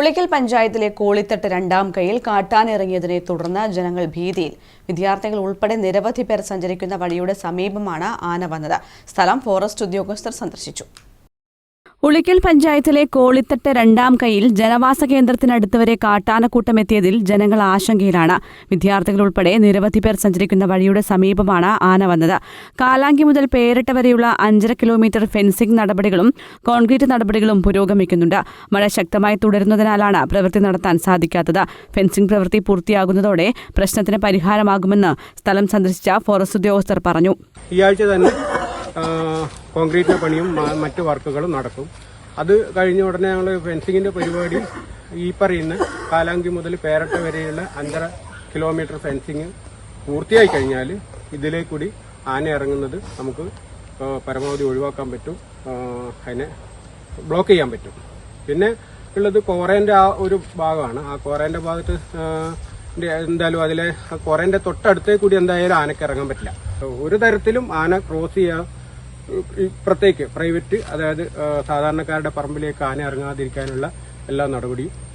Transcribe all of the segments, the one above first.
ഉളിക്കൽ പഞ്ചായത്തിലെ കോളിത്തട്ട് രണ്ടാം കൈയിൽ കാട്ടാനിറങ്ങിയതിനെ തുടർന്ന് ജനങ്ങൾ ഭീതിയിൽ. വിദ്യാർത്ഥികൾ ഉൾപ്പെടെ നിരവധി പേർ സഞ്ചരിക്കുന്ന വഴിയുടെ സമീപമാണ് ആന വന്നത്. സ്ഥലം ഫോറസ്റ്റ് ഉദ്യോഗസ്ഥർ സന്ദർശിച്ചു. ഉളിക്കൽ പഞ്ചായത്തിലെ കോളിത്തട്ട് രണ്ടാം കൈയിൽ ജനവാസ കേന്ദ്രത്തിനടുത്ത് വരെ കാട്ടാനക്കൂട്ടം എത്തിയതിൽ ജനങ്ങൾ ആശങ്കയിലാണ്. വിദ്യാർത്ഥികൾ ഉൾപ്പെടെ നിരവധി പേർ സഞ്ചരിക്കുന്ന വഴിയുടെ സമീപമാണ് ആന വന്നത്. കാലാങ്കി മുതൽ പേരിട്ട വരെയുള്ള അഞ്ചര കിലോമീറ്റർ ഫെൻസിംഗ് നടപടികളും കോൺക്രീറ്റ് നടപടികളും പുരോഗമിക്കുന്നുണ്ട്. മഴ ശക്തമായി തുടരുന്നതിനാലാണ് പ്രവൃത്തി നടത്താൻ സാധിക്കാത്തത്. ഫെൻസിംഗ് പ്രവൃത്തി പൂർത്തിയാകുന്നതോടെ പ്രശ്നത്തിന് പരിഹാരമാകുമെന്ന് സ്ഥലം സന്ദർശിച്ച ഫോറസ്റ്റ് ഉദ്യോഗസ്ഥർ പറഞ്ഞു. കോൺക്രീറ്റിന്റെ പണിയും മറ്റു വർക്കുകളും നടക്കും. അത് കഴിഞ്ഞ ഉടനെ ഞങ്ങൾ ഫെൻസിങ്ങിന്റെ പരിപാടി ഈ പറയുന്ന കാലാങ്കി മുതൽ പേരട്ട വരെയുള്ള അഞ്ചര കിലോമീറ്റർ ഫെൻസിങ് പൂർത്തിയായി കഴിഞ്ഞാൽ ഇതിലേ കൂടി ആന ഇറങ്ങുന്നത് നമുക്ക് പരമാവധി ഒഴിവാക്കാൻ പറ്റും. അതിനെ ബ്ലോക്ക് ചെയ്യാൻ പറ്റും. പിന്നെ ഉള്ളത് കോറേന്റെ ആ ഒരു ഭാഗമാണ്. ആ കോറേന്റെ ഭാഗത്ത് എന്തായാലും അതിലെ തൊട്ടടുത്തേക്കൂടി തൊട്ടടുത്തേ കൂടി എന്തായാലും ആനക്ക് ഇറങ്ങാൻ പറ്റില്ല. ഒരു തരത്തിലും ആന ക്രോസ് ചെയ്യാൻ ഇപ്പുറത്തേക്ക് പ്രൈവറ്റ് അതായത് സാധാരണക്കാരുടെ പറമ്പിലേക്ക് ആന ഇറങ്ങാതിരിക്കാനുള്ള എല്ലാ നടപടിയും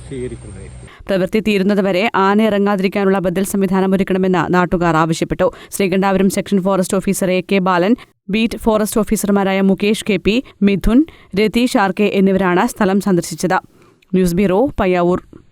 പ്രവൃത്തി തീരുന്നതുവരെ ആന ഇറങ്ങാതിരിക്കാനുള്ള ബദൽ സംവിധാനം ഒരുക്കണമെന്ന് നാട്ടുകാർ ആവശ്യപ്പെട്ടു. Sreekandapuram section forest officer A K Balan beat forest ഓഫീസർമാരായ Mukesh K P Mithun Ratheesh R K എന്നിവരാണ് സ്ഥലം സന്ദർശിച്ചത്. News bureau Payyavur.